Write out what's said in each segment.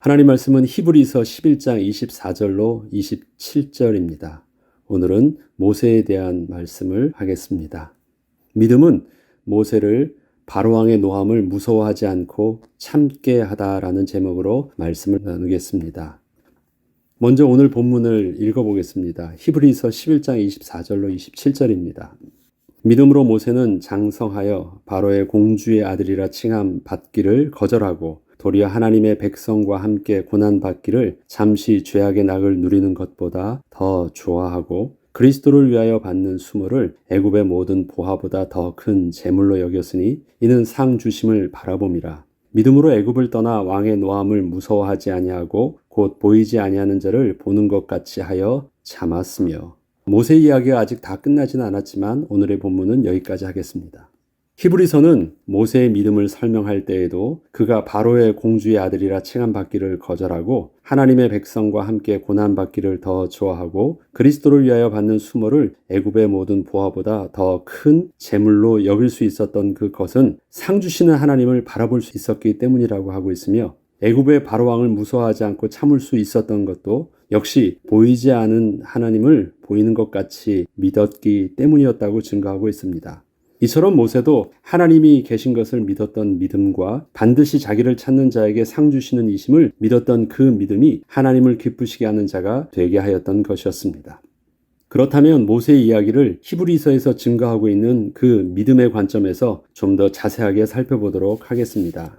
하나님 말씀은 히브리서 11장 24절로 27절입니다. 오늘은 모세에 대한 말씀을 하겠습니다. 믿음은 모세를 바로왕의 노함을 무서워하지 않고 참게 하다라는 제목으로 말씀을 나누겠습니다. 먼저 오늘 본문을 읽어보겠습니다. 히브리서 11장 24절로 27절입니다. 믿음으로 모세는 장성하여 바로의 공주의 아들이라 칭함 받기를 거절하고 도리어 하나님의 백성과 함께 고난 받기를 잠시 죄악의 낙을 누리는 것보다 더 좋아하고 그리스도를 위하여 받는 수모를 애굽의 모든 보화보다 더 큰 재물로 여겼으니 이는 상 주심을 바라봄이라 믿음으로 애굽을 떠나 왕의 노함을 무서워하지 아니하고 곧 보이지 아니하는 자를 보는 것 같이 하여 참았으며 모세 이야기가 아직 다 끝나지는 않았지만 오늘의 본문은 여기까지 하겠습니다. 히브리서는 모세의 믿음을 설명할 때에도 그가 바로의 공주의 아들이라 칭함받기를 거절하고 하나님의 백성과 함께 고난받기를 더 좋아하고 그리스도를 위하여 받는 수모를 애굽의 모든 보화보다 더 큰 재물로 여길 수 있었던 그것은 상 주시는 하나님을 바라볼 수 있었기 때문이라고 하고 있으며 애굽의 바로왕을 무서워하지 않고 참을 수 있었던 것도 역시 보이지 않은 하나님을 보이는 것 같이 믿었기 때문이었다고 증거하고 있습니다. 이처럼 모세도 하나님이 계신 것을 믿었던 믿음과 반드시 자기를 찾는 자에게 상 주시는 이심을 믿었던 그 믿음이 하나님을 기쁘시게 하는 자가 되게 하였던 것이었습니다. 그렇다면 모세의 이야기를 히브리서에서 증거하고 있는 그 믿음의 관점에서 좀 더 자세하게 살펴보도록 하겠습니다.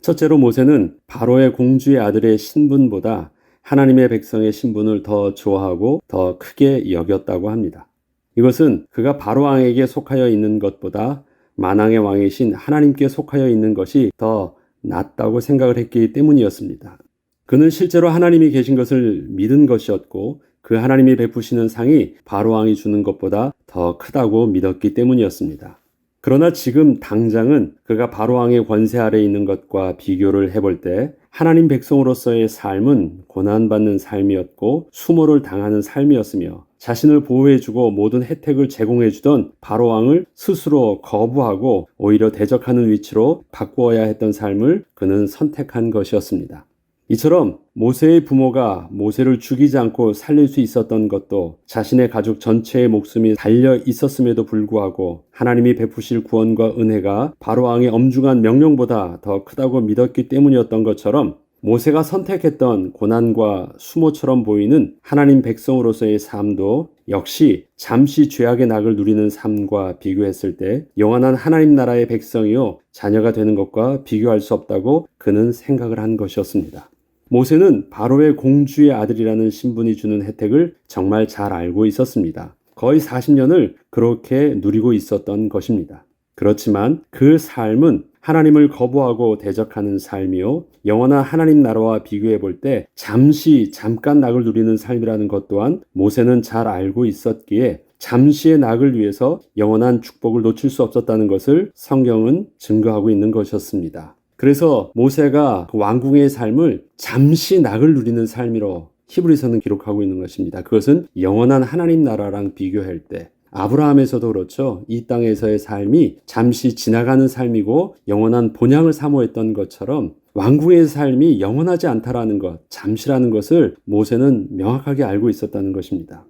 첫째로 모세는 바로의 공주의 아들의 신분보다 하나님의 백성의 신분을 더 좋아하고 더 크게 여겼다고 합니다. 이것은 그가 바로왕에게 속하여 있는 것보다 만왕의 왕이신 하나님께 속하여 있는 것이 더 낫다고 생각을 했기 때문이었습니다. 그는 실제로 하나님이 계신 것을 믿은 것이었고 그 하나님이 베푸시는 상이 바로왕이 주는 것보다 더 크다고 믿었기 때문이었습니다. 그러나 지금 당장은 그가 바로왕의 권세 아래 있는 것과 비교를 해볼 때 하나님 백성으로서의 삶은 고난받는 삶이었고 수모를 당하는 삶이었으며 자신을 보호해주고 모든 혜택을 제공해주던 바로왕을 스스로 거부하고 오히려 대적하는 위치로 바꾸어야 했던 삶을 그는 선택한 것이었습니다. 이처럼 모세의 부모가 모세를 죽이지 않고 살릴 수 있었던 것도 자신의 가족 전체의 목숨이 달려 있었음에도 불구하고 하나님이 베푸실 구원과 은혜가 바로왕의 엄중한 명령보다 더 크다고 믿었기 때문이었던 것처럼 모세가 선택했던 고난과 수모처럼 보이는 하나님 백성으로서의 삶도 역시 잠시 죄악의 낙을 누리는 삶과 비교했을 때 영원한 하나님 나라의 백성이요 자녀가 되는 것과 비교할 수 없다고 그는 생각을 한 것이었습니다. 모세는 바로의 공주의 아들이라는 신분이 주는 혜택을 정말 잘 알고 있었습니다. 거의 40년을 그렇게 누리고 있었던 것입니다. 그렇지만 그 삶은 하나님을 거부하고 대적하는 삶이요. 영원한 하나님 나라와 비교해 볼 때 잠시 잠깐 낙을 누리는 삶이라는 것 또한 모세는 잘 알고 있었기에 잠시의 낙을 위해서 영원한 축복을 놓칠 수 없었다는 것을 성경은 증거하고 있는 것이었습니다. 그래서 모세가 그 왕궁의 삶을 잠시 낙을 누리는 삶으로 히브리서는 기록하고 있는 것입니다. 그것은 영원한 하나님 나라랑 비교할 때 아브라함에서도 그렇죠. 이 땅에서의 삶이 잠시 지나가는 삶이고 영원한 본향을 사모했던 것처럼 왕궁의 삶이 영원하지 않다라는 것, 잠시라는 것을 모세는 명확하게 알고 있었다는 것입니다.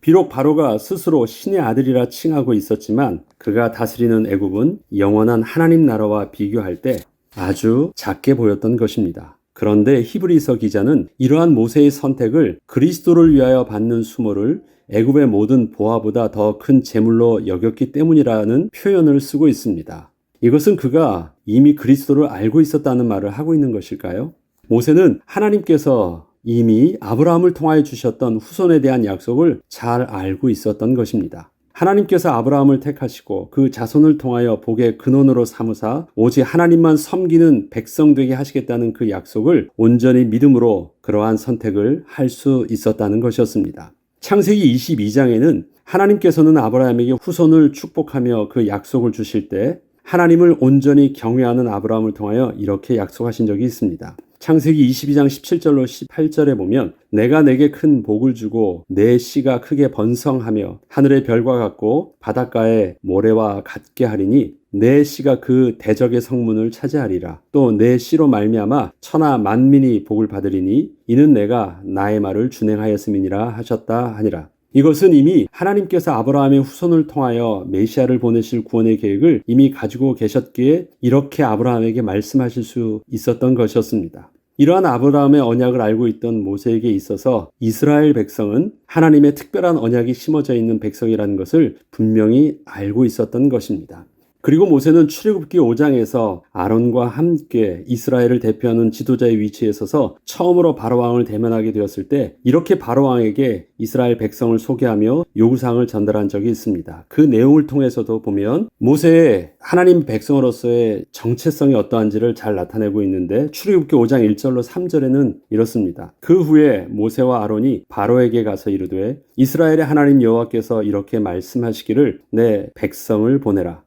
비록 바로가 스스로 신의 아들이라 칭하고 있었지만 그가 다스리는 애굽은 영원한 하나님 나라와 비교할 때 아주 작게 보였던 것입니다. 그런데 히브리서 기자는 이러한 모세의 선택을 그리스도를 위하여 받는 수모를 애굽의 모든 보화보다 더 큰 재물로 여겼기 때문이라는 표현을 쓰고 있습니다. 이것은 그가 이미 그리스도를 알고 있었다는 말을 하고 있는 것일까요? 모세는 하나님께서 이미 아브라함을 통하여 주셨던 후손에 대한 약속을 잘 알고 있었던 것입니다. 하나님께서 아브라함을 택하시고 그 자손을 통하여 복의 근원으로 삼으사 오직 하나님만 섬기는 백성 되게 하시겠다는 그 약속을 온전히 믿음으로 그러한 선택을 할 수 있었다는 것이었습니다. 창세기 22장에는 하나님께서는 아브라함에게 후손을 축복하며 그 약속을 주실 때 하나님을 온전히 경외하는 아브라함을 통하여 이렇게 약속하신 적이 있습니다. 창세기 22장 17절로 18절에 보면 내가 내게 큰 복을 주고 내 씨가 크게 번성하며 하늘의 별과 같고 바닷가의 모래와 같게 하리니 내 씨가 그 대적의 성문을 차지하리라. 또 내 씨로 말미암아 천하 만민이 복을 받으리니 이는 내가 나의 말을 준행하였음이니라 하셨다 하니라. 이것은 이미 하나님께서 아브라함의 후손을 통하여 메시아를 보내실 구원의 계획을 이미 가지고 계셨기에 이렇게 아브라함에게 말씀하실 수 있었던 것이었습니다. 이러한 아브라함의 언약을 알고 있던 모세에게 있어서 이스라엘 백성은 하나님의 특별한 언약이 심어져 있는 백성이라는 것을 분명히 알고 있었던 것입니다. 그리고 모세는 출애굽기 5장에서 아론과 함께 이스라엘을 대표하는 지도자의 위치에 서서 처음으로 바로왕을 대면하게 되었을 때 이렇게 바로왕에게 이스라엘 백성을 소개하며 요구사항을 전달한 적이 있습니다. 그 내용을 통해서도 보면 모세의 하나님 백성으로서의 정체성이 어떠한지를 잘 나타내고 있는데 출애굽기 5장 1절로 3절에는 이렇습니다. 그 후에 모세와 아론이 바로에게 가서 이르되 이스라엘의 하나님 여호와께서 이렇게 말씀하시기를 내 백성을 보내라.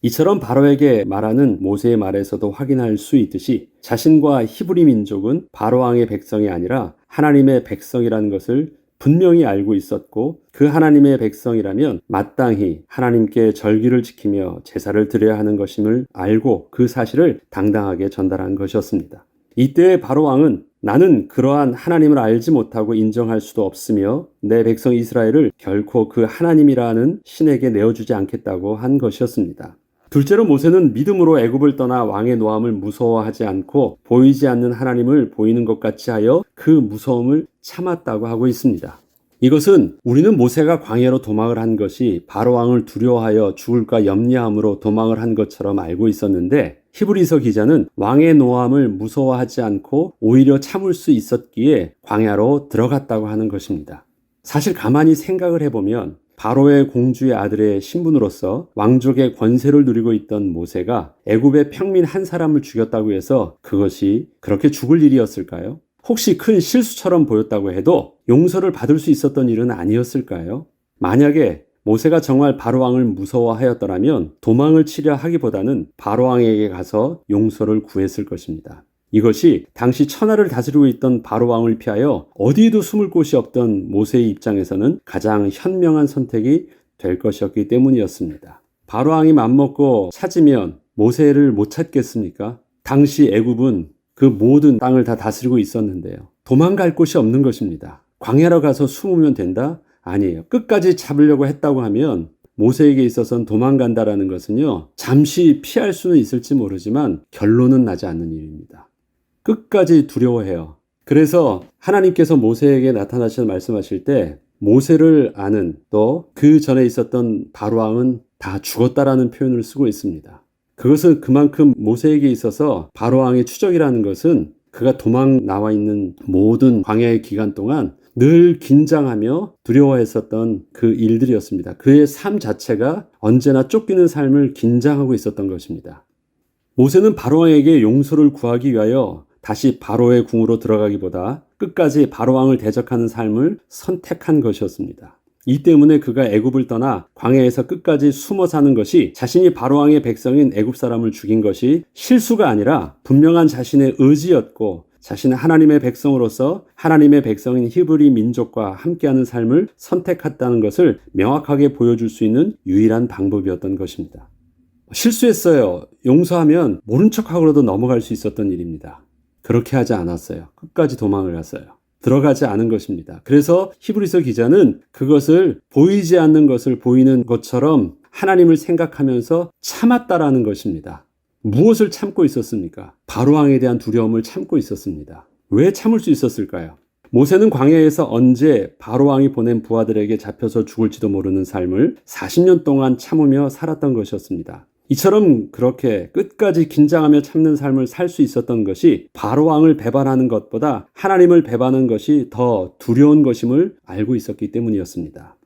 이처럼 바로에게 말하는 모세의 말에서도 확인할 수 있듯이 자신과 히브리 민족은 바로왕의 백성이 아니라 하나님의 백성이라는 것을 분명히 알고 있었고 그 하나님의 백성이라면 마땅히 하나님께 절기를 지키며 제사를 드려야 하는 것임을 알고 그 사실을 당당하게 전달한 것이었습니다. 이때 바로 왕은 나는 그러한 하나님을 알지 못하고 인정할 수도 없으며 내 백성 이스라엘을 결코 그 하나님이라는 신에게 내어주지 않겠다고 한 것이었습니다. 둘째로 모세는 믿음으로 애굽을 떠나 왕의 노함을 무서워하지 않고 보이지 않는 하나님을 보이는 것 같이 하여 그 무서움을 참았다고 하고 있습니다. 이것은 우리는 모세가 광야로 도망을 한 것이 바로 왕을 두려워하여 죽을까 염려함으로 도망을 한 것처럼 알고 있었는데 히브리서 기자는 왕의 노함을 무서워하지 않고 오히려 참을 수 있었기에 광야로 들어갔다고 하는 것입니다. 사실 가만히 생각을 해보면 바로의 공주의 아들의 신분으로서 왕족의 권세를 누리고 있던 모세가 애굽의 평민 한 사람을 죽였다고 해서 그것이 그렇게 죽을 일이었을까요? 혹시 큰 실수처럼 보였다고 해도 용서를 받을 수 있었던 일은 아니었을까요? 만약에 모세가 정말 바로왕을 무서워하였더라면 도망을 치려 하기보다는 바로왕에게 가서 용서를 구했을 것입니다. 이것이 당시 천하를 다스리고 있던 바로왕을 피하여 어디에도 숨을 곳이 없던 모세의 입장에서는 가장 현명한 선택이 될 것이었기 때문이었습니다. 바로왕이 맘먹고 찾으면 모세를 못 찾겠습니까? 당시 애굽은 그 모든 땅을 다 다스리고 있었는데요. 도망갈 곳이 없는 것입니다. 광야로 가서 숨으면 된다? 아니에요. 끝까지 잡으려고 했다고 하면 모세에게 있어서는 도망간다라는 것은요, 잠시 피할 수는 있을지 모르지만 결론은 나지 않는 일입니다. 끝까지 두려워해요. 그래서 하나님께서 모세에게 나타나셔서 말씀하실 때 모세를 아는 또 그 전에 있었던 바로왕은 다 죽었다라는 표현을 쓰고 있습니다. 그것은 그만큼 모세에게 있어서 바로왕의 추적이라는 것은 그가 도망 나와 있는 모든 광야의 기간 동안 늘 긴장하며 두려워했었던 그 일들이었습니다. 그의 삶 자체가 언제나 쫓기는 삶을 긴장하고 있었던 것입니다. 모세는 바로왕에게 용서를 구하기 위하여 다시 바로의 궁으로 들어가기보다 끝까지 바로왕을 대적하는 삶을 선택한 것이었습니다. 이 때문에 그가 애굽을 떠나 광야에서 끝까지 숨어 사는 것이 자신이 바로왕의 백성인 애굽 사람을 죽인 것이 실수가 아니라 분명한 자신의 의지였고 자신은 하나님의 백성으로서 하나님의 백성인 히브리 민족과 함께하는 삶을 선택했다는 것을 명확하게 보여줄 수 있는 유일한 방법이었던 것입니다. 실수했어요. 용서하면 모른 척하고라도 넘어갈 수 있었던 일입니다. 그렇게 하지 않았어요. 끝까지 도망을 갔어요. 들어가지 않은 것입니다. 그래서 히브리서 기자는 그것을 보이지 않는 것을 보이는 것처럼 하나님을 생각하면서 참았다라는 것입니다. 무엇을 참고 있었습니까? 바로왕에 대한 두려움을 참고 있었습니다. 왜 참을 수 있었을까요? 모세는 광야에서 언제 바로왕이 보낸 부하들에게 잡혀서 죽을지도 모르는 삶을 40년 동안 참으며 살았던 것이었습니다. 이처럼 그렇게 끝까지 긴장하며 참는 삶을 살 수 있었던 것이 바로 왕을 배반하는 것보다 하나님을 배반하는 것이 더 두려운 것임을 알고 있었기 때문이었습니다.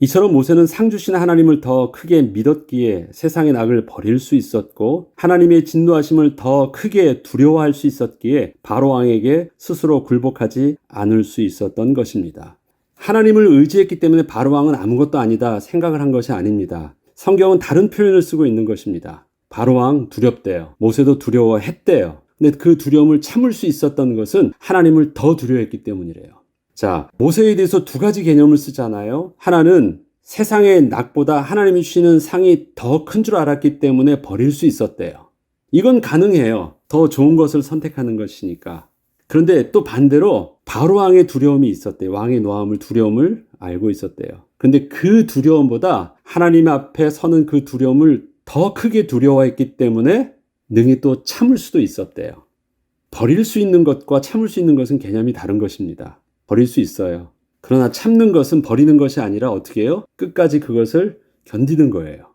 이처럼 모세는 상 주신 하나님을 더 크게 믿었기에 세상의 낙을 버릴 수 있었고 하나님의 진노하심을 더 크게 두려워할 수 있었기에 바로 왕에게 스스로 굴복하지 않을 수 있었던 것입니다. 하나님을 의지했기 때문에 바로 왕은 아무것도 아니다 생각을 한 것이 아닙니다. 성경은 다른 표현을 쓰고 있는 것입니다. 바로 왕 두렵대요. 모세도 두려워했대요. 근데 그 두려움을 참을 수 있었던 것은 하나님을 더 두려워했기 때문이래요. 자, 모세에 대해서 두 가지 개념을 쓰잖아요. 하나는 세상의 낙보다 하나님이 주시는 상이 더 큰 줄 알았기 때문에 버릴 수 있었대요. 이건 가능해요. 더 좋은 것을 선택하는 것이니까. 그런데 또 반대로 바로 왕의 두려움이 있었대요. 왕의 노함을 두려움을 알고 있었대요. 근데 그 두려움보다 하나님 앞에 서는 그 두려움을 더 크게 두려워했기 때문에 능히 또 참을 수도 있었대요. 버릴 수 있는 것과 참을 수 있는 것은 개념이 다른 것입니다. 버릴 수 있어요. 그러나 참는 것은 버리는 것이 아니라 어떻게 해요? 끝까지 그것을 견디는 거예요.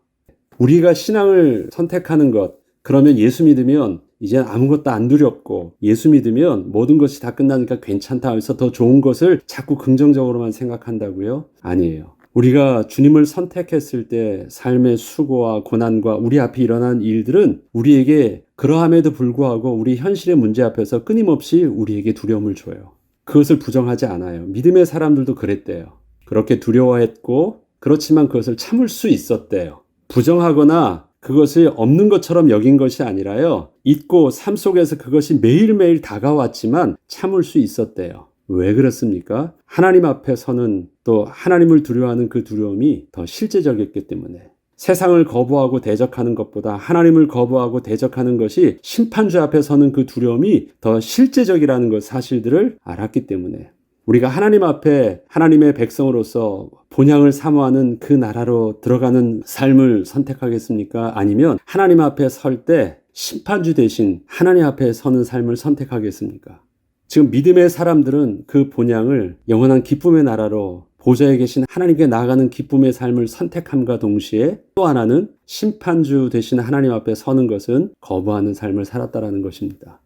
우리가 신앙을 선택하는 것, 그러면 예수 믿으면 이제 아무것도 안 두렵고 예수 믿으면 모든 것이 다 끝나니까 괜찮다 하면서 더 좋은 것을 자꾸 긍정적으로만 생각한다고요? 아니에요. 우리가 주님을 선택했을 때 삶의 수고와 고난과 우리 앞에 일어난 일들은 우리에게 그러함에도 불구하고 우리 현실의 문제 앞에서 끊임없이 우리에게 두려움을 줘요. 그것을 부정하지 않아요. 믿음의 사람들도 그랬대요. 그렇게 두려워했고 그렇지만 그것을 참을 수 있었대요. 부정하거나 그것이 없는 것처럼 여긴 것이 아니라요. 잊고 삶 속에서 그것이 매일매일 다가왔지만 참을 수 있었대요. 왜 그렇습니까? 하나님 앞에 서는 또 하나님을 두려워하는 그 두려움이 더 실제적이었기 때문에 세상을 거부하고 대적하는 것보다 하나님을 거부하고 대적하는 것이 심판주 앞에 서는 그 두려움이 더 실제적이라는 것 사실들을 알았기 때문에 우리가 하나님 앞에 하나님의 백성으로서 본향을 사모하는 그 나라로 들어가는 삶을 선택하겠습니까? 아니면 하나님 앞에 설 때 심판주 대신 하나님 앞에 서는 삶을 선택하겠습니까? 지금 믿음의 사람들은 그 본향을 영원한 기쁨의 나라로 보좌에 계신 하나님께 나아가는 기쁨의 삶을 선택함과 동시에 또 하나는 심판주 대신 하나님 앞에 서는 것은 거부하는 삶을 살았다라는 것입니다.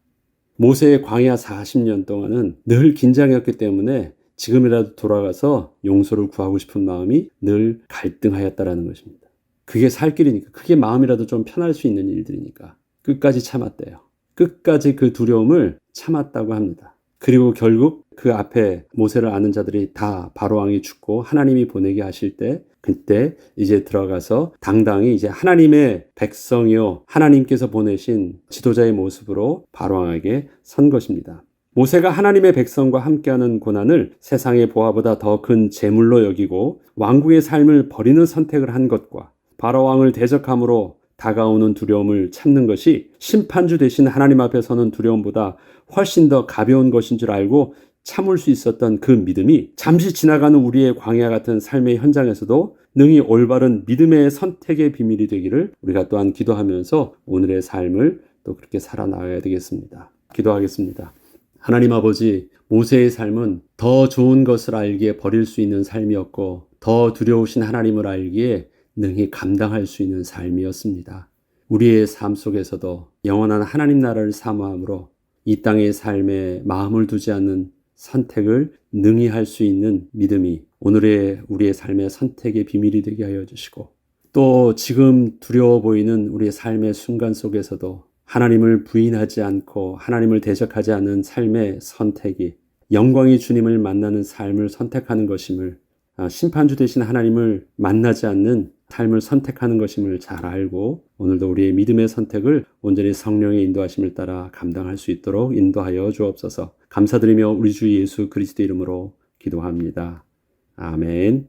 모세의 광야 40년 동안은 늘 긴장했기 때문에 지금이라도 돌아가서 용서를 구하고 싶은 마음이 늘 갈등하였다라는 것입니다. 그게 살 길이니까, 그게 마음이라도 좀 편할 수 있는 일들이니까 끝까지 참았대요. 끝까지 그 두려움을 참았다고 합니다. 그리고 결국 그 앞에 모세를 아는 자들이 다 바로왕이 죽고 하나님이 보내게 하실 때 그때 이제 들어가서 당당히 이제 하나님의 백성이요 하나님께서 보내신 지도자의 모습으로 바로왕에게 선 것입니다. 모세가 하나님의 백성과 함께하는 고난을 세상의 보화보다 더 큰 재물로 여기고 왕국의 삶을 버리는 선택을 한 것과 바로왕을 대적함으로 다가오는 두려움을 참는 것이 심판주 대신 하나님 앞에 서는 두려움보다 훨씬 더 가벼운 것인 줄 알고 참을 수 있었던 그 믿음이 잠시 지나가는 우리의 광야 같은 삶의 현장에서도 능히 올바른 믿음의 선택의 비밀이 되기를 우리가 또한 기도하면서 오늘의 삶을 또 그렇게 살아나가야 되겠습니다. 기도하겠습니다. 하나님 아버지, 모세의 삶은 더 좋은 것을 알기에 버릴 수 있는 삶이었고, 더 두려우신 하나님을 알기에 능히 감당할 수 있는 삶이었습니다. 우리의 삶 속에서도 영원한 하나님 나라를 사모함으로 이 땅의 삶에 마음을 두지 않는 선택을 능히 할 수 있는 믿음이 오늘의 우리의 삶의 선택의 비밀이 되게 하여 주시고 또 지금 두려워 보이는 우리의 삶의 순간 속에서도 하나님을 부인하지 않고 하나님을 대적하지 않는 삶의 선택이 영광의 주님을 만나는 삶을 선택하는 것임을 아, 심판주 되신 하나님을 만나지 않는 삶을 선택하는 것임을 잘 알고 오늘도 우리의 믿음의 선택을 온전히 성령의 인도하심을 따라 감당할 수 있도록 인도하여 주옵소서. 감사드리며 우리 주 예수 그리스도 이름으로 기도합니다. 아멘.